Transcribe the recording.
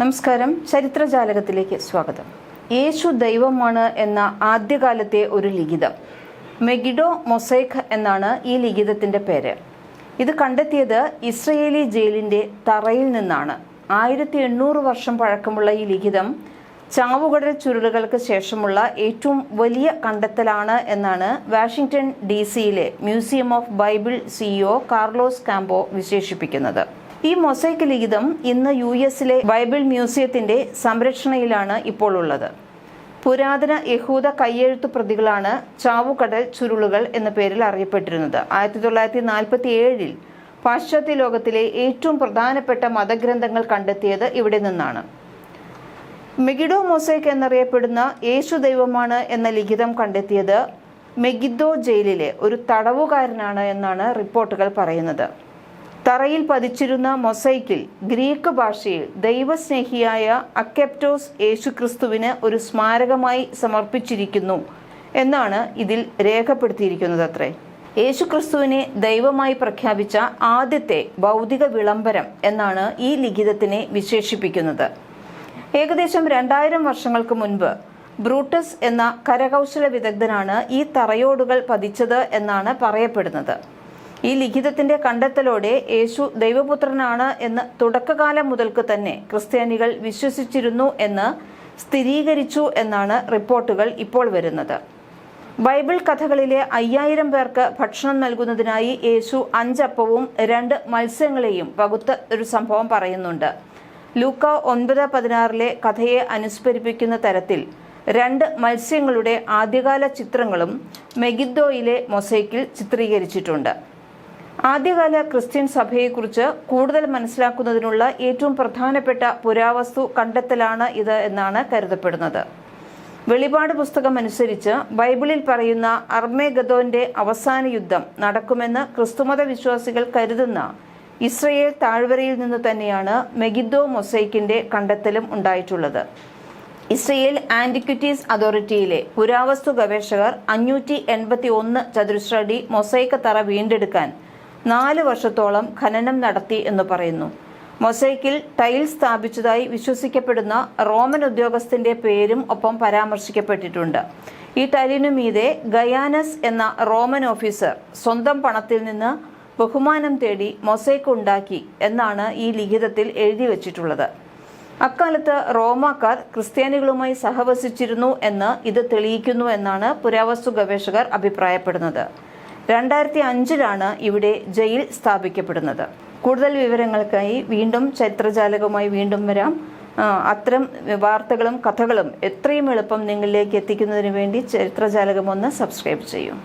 നമസ്കാരം. ചരിത്രജാലകത്തിലേക്ക് സ്വാഗതം. യേശു ദൈവമാണ് എന്ന ആദ്യകാലത്തെ ഒരു ലിഖിതം. മെഗിഡോ മൊസൈഖ് എന്നാണ് ഈ ലിഖിതത്തിന്റെ പേര്. ഇത് കണ്ടെത്തിയത് ഇസ്രയേലി ജയിലിന്റെ തറയിൽ നിന്നാണ്. ആയിരത്തി എണ്ണൂറ് വർഷം പഴക്കമുള്ള ഈ ലിഖിതം ചാവുകടൽ ചുരുളുകൾക്ക് ശേഷമുള്ള ഏറ്റവും വലിയ കണ്ടെത്തലാണ് എന്നാണ് വാഷിംഗ്ടൺ ഡി സിയിലെ museum of Bible CEO Carlos Campo വിശേഷിപ്പിക്കുന്നത്. ഈ മൊസൈക്ക് ലിഖിതം ഇന്ന് യു എസിലെ ബൈബിൾ മ്യൂസിയത്തിന്റെ സംരക്ഷണയിലാണ് ഇപ്പോൾ ഉള്ളത്. പുരാതന യഹൂദ കയ്യെഴുത്തു പ്രതികളാണ് ചാവുകടൽ ചുരുളുകൾ എന്ന പേരിൽ അറിയപ്പെട്ടിരുന്നത്. ആയിരത്തി തൊള്ളായിരത്തി നാൽപ്പത്തി ഏഴിൽ പാശ്ചാത്യ ലോകത്തിലെ ഏറ്റവും പ്രധാനപ്പെട്ട മതഗ്രന്ഥങ്ങൾ കണ്ടെത്തിയത് ഇവിടെ നിന്നാണ്. മെഗിഡോ മൊസൈക്ക് എന്നറിയപ്പെടുന്ന യേശു ദൈവമാണ് എന്ന ലിഖിതം കണ്ടെത്തിയത് മെഗിദോ ജയിലിലെ ഒരു തടവുകാരനാണ് എന്നാണ് റിപ്പോർട്ടുകൾ പറയുന്നത്. തറയിൽ പതിച്ചിരുന്ന മൊസൈക്കിൽ ഗ്രീക്ക് ഭാഷയിൽ ദൈവസ്നേഹിയായ അക്കെപ്റ്റോസ് യേശുക്രിസ്തുവിന് ഒരു സ്മാരകമായി സമർപ്പിച്ചിരിക്കുന്നു എന്നാണ് ഇതിൽ രേഖപ്പെടുത്തിയിരിക്കുന്നത് അത്രേ യേശുക്രിസ്തുവിനെ ദൈവമായി പ്രഖ്യാപിച്ച ആദ്യത്തെ ഭൗതിക വിളംബരം എന്നാണ് ഈ ലിഖിതത്തിനെ വിശേഷിപ്പിക്കുന്നത്. ഏകദേശം രണ്ടായിരം വർഷങ്ങൾക്ക് മുൻപ് ബ്രൂട്ടസ് എന്ന കരകൗശല വിദഗ്ധനാണ് ഈ തറയോടുകൾ പതിച്ചത് എന്നാണ് പറയപ്പെടുന്നത്. ഈ ലിഖിതത്തിന്റെ കണ്ടെത്തലോടെ യേശു ദൈവപുത്രനാണ് എന്ന് തുടക്കകാലം മുതൽക്ക് തന്നെ ക്രിസ്ത്യാനികൾ വിശ്വസിച്ചിരുന്നു എന്ന് സ്ഥിരീകരിച്ചു എന്നാണ് റിപ്പോർട്ടുകൾ ഇപ്പോൾ വരുന്നത്. ബൈബിൾ കഥകളിലെ അയ്യായിരം പേർക്ക് ഭക്ഷണം നൽകുന്നതിനായി യേശു അഞ്ചപ്പവും രണ്ട് മത്സ്യങ്ങളെയും പകുത്ത ഒരു സംഭവം പറയുന്നുണ്ട്. ലൂക്ക ഒൻപത് പതിനാറിലെ കഥയെ അനുസ്മരിപ്പിക്കുന്ന തരത്തിൽ രണ്ട് മത്സ്യങ്ങളുടെ ആദ്യകാല ചിത്രങ്ങളും മെഗിദ്ദോയിലെ മൊസൈക്കിൽ ചിത്രീകരിച്ചിട്ടുണ്ട്. ആദ്യകാല ക്രിസ്ത്യൻ സഭയെക്കുറിച്ച് കൂടുതൽ മനസ്സിലാക്കുന്നതിനുള്ള ഏറ്റവും പ്രധാനപ്പെട്ട പുരാവസ്തു കണ്ടെത്തലാണ് ഇത് എന്നാണ് കരുതപ്പെടുന്നത്. വെളിപാട് പുസ്തകം അനുസരിച്ച് ബൈബിളിൽ പറയുന്ന അർമേഗദോന്റെ അവസാന യുദ്ധം നടക്കുമെന്ന് ക്രിസ്തുമത വിശ്വാസികൾ കരുതുന്ന ഇസ്രയേൽ താഴ്വരയിൽ നിന്ന് തന്നെയാണ് മെഗിദോ മൊസൈക്കിന്റെ കണ്ടെത്തലും ഉണ്ടായിട്ടുള്ളത്. ഇസ്രയേൽ ആന്റിക്വിറ്റീസ് അതോറിറ്റിയിലെ പുരാവസ്തു ഗവേഷകർ അഞ്ഞൂറ്റി എൺപത്തി ഒന്ന് ചതുരശ്രടി മൊസൈക്ക തറ വീണ്ടെടുക്കാൻ നാല് വർഷത്തോളം ഖനനം നടത്തി എന്ന് പറയുന്നു. മൊസൈക്കിൽ ടൈൽ സ്ഥാപിച്ചതായി വിശ്വസിക്കപ്പെടുന്ന റോമൻ ഉദ്യോഗസ്ഥന്റെ പേരും ഒപ്പം പരാമർശിക്കപ്പെട്ടിട്ടുണ്ട്. ഈ ടൈലിനു മീതെ ഗയാനസ് എന്ന റോമൻ ഓഫീസർ സ്വന്തം പണത്തിൽ നിന്ന് ബഹുമാനം തേടി മൊസൈക്ക് ഉണ്ടാക്കി എന്നാണ് ഈ ലിഖിതത്തിൽ എഴുതി വച്ചിട്ടുള്ളത്. അക്കാലത്ത് റോമാക്കാർ ക്രിസ്ത്യാനികളുമായി സഹവസിച്ചിരുന്നു എന്ന് ഇത് തെളിയിക്കുന്നു എന്നാണ് പുരാവസ്തു ഗവേഷകർ അഭിപ്രായപ്പെടുന്നത്. രണ്ടായിരത്തി അഞ്ചിലാണ് ഇവിടെ ജയിൽ സ്ഥാപിക്കപ്പെടുന്നത്. കൂടുതൽ വിവരങ്ങൾക്കായി വീണ്ടും ചരിത്രജാലകമായി വീണ്ടും വരാം. അത്തരം വാർത്തകളും കഥകളും എത്രയും എളുപ്പം നിങ്ങളിലേക്ക് എത്തിക്കുന്നതിന് വേണ്ടി ചരിത്രജാലകം ഒന്ന് സബ്സ്ക്രൈബ് ചെയ്യും.